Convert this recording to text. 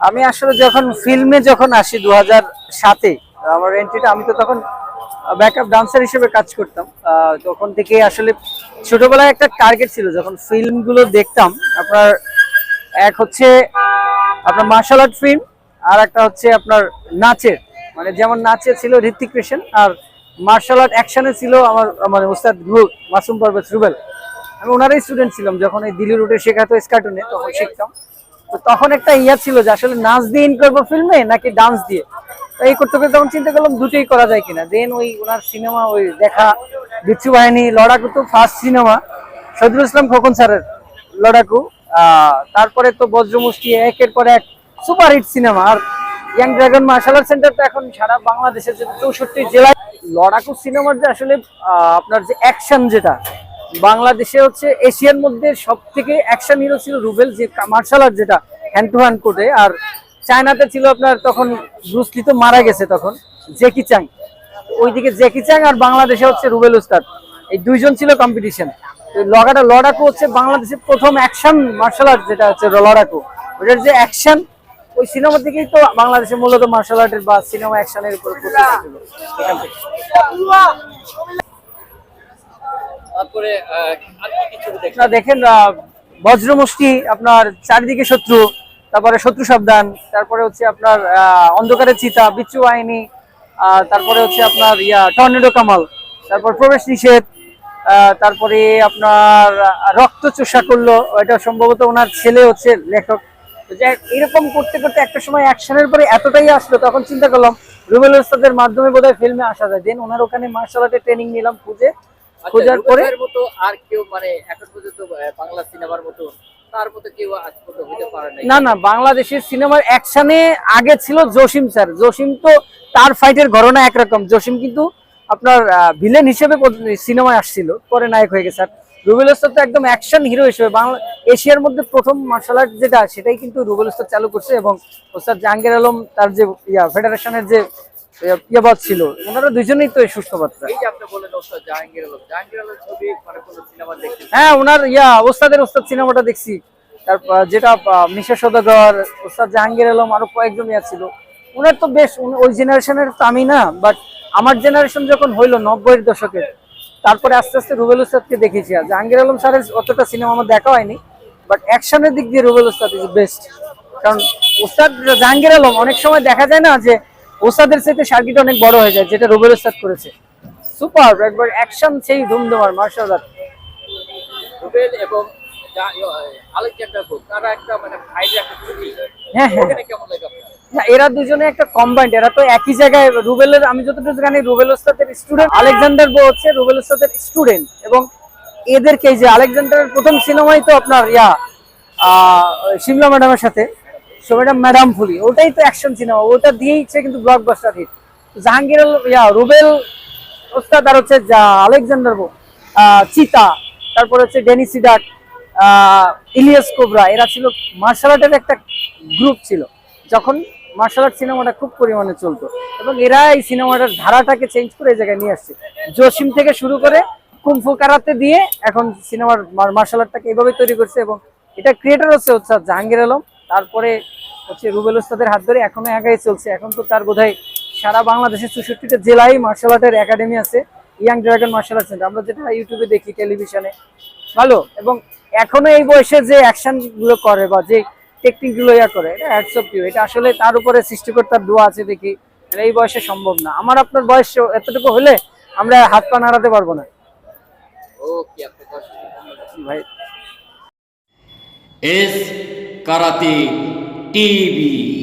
আমি আসলে যখন ফিল্মে যখন আসি দু হাজার সাতে আমার এন্ট্রিটা আমি তো তখন ব্যাকআপ ডান্সার হিসেবে কাজ করতাম। তখন থেকে আসলে ছোটবেলায় একটা টার্গেট ছিল যখন ফিল্মগুলো দেখতাম আপনার এক হচ্ছে আপনার মার্শাল আর্ট ফিল্ম আর একটা হচ্ছে আপনার নাচের। মানে যেমন নাচে ছিল ঋত্বিক রোশন আর মার্শাল আর্ট অ্যাকশনে ছিল আমার মানে ওস্তাদ গ্রুপ মাসুম পারভেজ রুবেল আমি ওনারই স্টুডেন্ট ছিলাম যখন এই দিল্লি রুটে শেখাতো স্কার্টুনে তখন শিখতাম। তখন একটা ইয়া ছিল যে আসলে নাচ দিয়ে ইন করব ফিল্মে নাকি ডান্স দিয়ে? তো এই করতে করতে তখন চিন্তা করলাম দুটোই করা যায় কিনা। দেন ওই ওনার সিনেমা ওই দেখা, বিচ্ছু বাহিনী, লড়াকু তো ফার্স্ট সিনেমা সদরুল ইসলাম খোকন স্যারের লড়াকু। তারপরে তো বজ্রমুষ্টি একের পর এক সুপার হিট সিনেমা আর young dragon martial art centre তো এখন সারা বাংলাদেশের চৌষট্টি জেলায় লড়াকু সিনেমার যে আসলে আপনার যে অ্যাকশন যেটা বাংলাদেশে হচ্ছে এশিয়ার মধ্যে সব থেকে অ্যাকশন হিরো ছিল রুবেল, যে মার্শাল আর্ট যেটা হ্যান্ড টু হ্যান্ড কোর্টে আর চায়নাতে ছিল আপনার তখন ব্রুসলি তো মারা গেছে তখন জেকি চাং ওইদিকে জেকি চাং আর বাংলাদেশে হচ্ছে রুবেল উস্তাদ এই দুইজন ছিল কম্পিটিশন লড়াটা লড়াকু হচ্ছে বাংলাদেশের প্রথম অ্যাকশন মার্শাল আর্ট যেটা হচ্ছে লড়াকু। ওটার যে অ্যাকশন ওই সিনেমা থেকেই তো বাংলাদেশে মূলত মার্শাল আর্টের বা সিনেমা অ্যাকশনের উপর প্রতিষ্ঠা ছিল এখান থেকে তারপরে আপনারা চারিদিকে শত্রু, তারপরে শত্রু সাবধান, তারপরে হচ্ছে আপনার অন্ধকারের চিতা, বিচ্ছু আইনি তারপরে হচ্ছে আপনার ইয়া, টর্নেডো কামাল, তারপর প্রবেশ নিষেধ তারপরে আপনার রক্ত চোষা করল, এটা সম্ভবত ওনার ছেলে হচ্ছে লেখক। এরকম করতে করতে একটা সময় অ্যাকশনের পরে এতটাই আসলো, তখন চিন্তা করলাম, রুবেল ওস্তাদের মাধ্যমে বোধহয় ফিল্মে আসা যায়। দেন ওনার ওখানে মার্শাল আর্টের ট্রেনিং নিলাম, খুঁজে খোঁজার পরে? মতো আর কেউ মানে এখন পর্যন্ত বাংলা সিনেমার মতো না না বাংলাদেশের সিনেমার অ্যাকশনে আগে ছিল জসিম স্যার। জসিম তো তার ফাইটের ঘটনা একরকম। জসিম কিন্তু আপনার ভিলেন হিসেবে সিনেমায় আসছিল পরে নায়ক হয়ে গেছে। আর রুবেল ওস্তাদ তো একদম অ্যাকশন হিরো হিসেবে বাংলা এশিয়ার মধ্যে প্রথম মার্শাল আর্ট যেটা সেটাই কিন্তু রুবেল ওস্তাদ চালু করছে এবং ওস্তাদ জাহাঙ্গীর আলম তার যে ইয়া ফেডারেশনের যে ইয়ে ছিল। ওনারা দুজনেই তো সুস্থ মানে হ্যাঁ ওনার ইয়া ওস্তাদের ওস্তাদ সিনেমাটা দেখছি। তারপর যেটা আহ, মিশা সদাগর ওস্তাদ জাহাঙ্গীর আলম আরও কয়েকজন ইয়া ছিল। ওনার তো বেশ ওই জেনারেশনের তো আমি না বাট আমার জেনারেশন যখন হইল নব্বইয়ের দশকের তারপরে আস্তে আস্তে রুবেল উস্তাদকে দেখেছি আর। জাহাঙ্গীর আলম স্যারের অতটা সিনেমা আমার দেখা হয়নি বাট অ্যাকশনের দিক দিয়ে রুবেল উস্তাদ ইজ বেস্ট কারণ ওস্তাদ জাহাঙ্গীর আলম অনেক সময় দেখা যায় না যে ওস্তাদের সাথে সার্কিট অনেক বড় হয়ে যায় যেটা রুবেল উস্তাদ করেছে। সুপার একবার অ্যাকশন সেই ধুমধুমার মার্শাল আর্ট। রুবেল এবং ইয়ে, আলেকজান্ডার তারা একটা মানে হ্যাঁ হ্যাঁ। কেমন লাগে না এরা দুজনে একটা কম্বাইন্ড এরা তো একই জায়গায় রুবেলের আমি যতটুকু জানি রুবেল ওস্তাদের স্টুডেন্ট আলেকজান্ডার বো হচ্ছে রুবেল ওস্তাদের স্টুডেন্ট এবং এদেরকে যে আলেকজান্ডারের প্রথম সিনেমাই তো আপনার ইয়া শিমলা ম্যাডামের সাথে। So madam fully. ওটাই তো অ্যাকশন সিনেমা ওটা দিয়েই সে কিন্তু blockbuster hit Jahangir yeah Rubel ওস্তাদ আর হচ্ছে আলেকজান্ডার বো চিতা তারপর হচ্ছে ডেনি আহ, ইলিয়াস কোবরা এরা ছিল মার্শাল আর্টের একটা গ্রুপ ছিল যখন মার্শাল আর্ট সিনেমাটা খুব পরিমাণে চলতো। এবং এরা এই সিনেমাটার ধারাটাকে চেঞ্জ করে এই জায়গায় নিয়ে আসছে। জসিম থেকে শুরু করে কুমফু কারাতে দিয়ে এখন সিনেমার মার্শাল আর্টটাকে এভাবে তৈরি করছে এবং এটা ক্রিয়েটার হচ্ছে হচ্ছে জাহাঙ্গীর আলম। তারপরে হচ্ছে রুবেল ওস্তাদের হাত ধরে এখনও একাই চলছে। এখন তো তার বোধহয় সারা বাংলাদেশের চৌষট্টিটা জেলায় মার্শাল আর্টের একাডেমি আছে young dragon martial art centre আমরা যেটা ইউটিউবে দেখি টেলিভিশনে ভালো? এবং এখনও এই বয়সে যে অ্যাকশনগুলো করে বা যে টেকনিকগুলো ইয়া করে এটা হ্যাটস অফ ইউ এটা আসলে তার উপরে সৃষ্টিকর্তার দোয়া আছে দেখি এটা এই বয়সে সম্ভব না। আমার আপনার বয়স এতটুকু হলে আমরা হাত পা নাড়াতে পারব না। ওকে আপনাকে ভাই। S karate TV.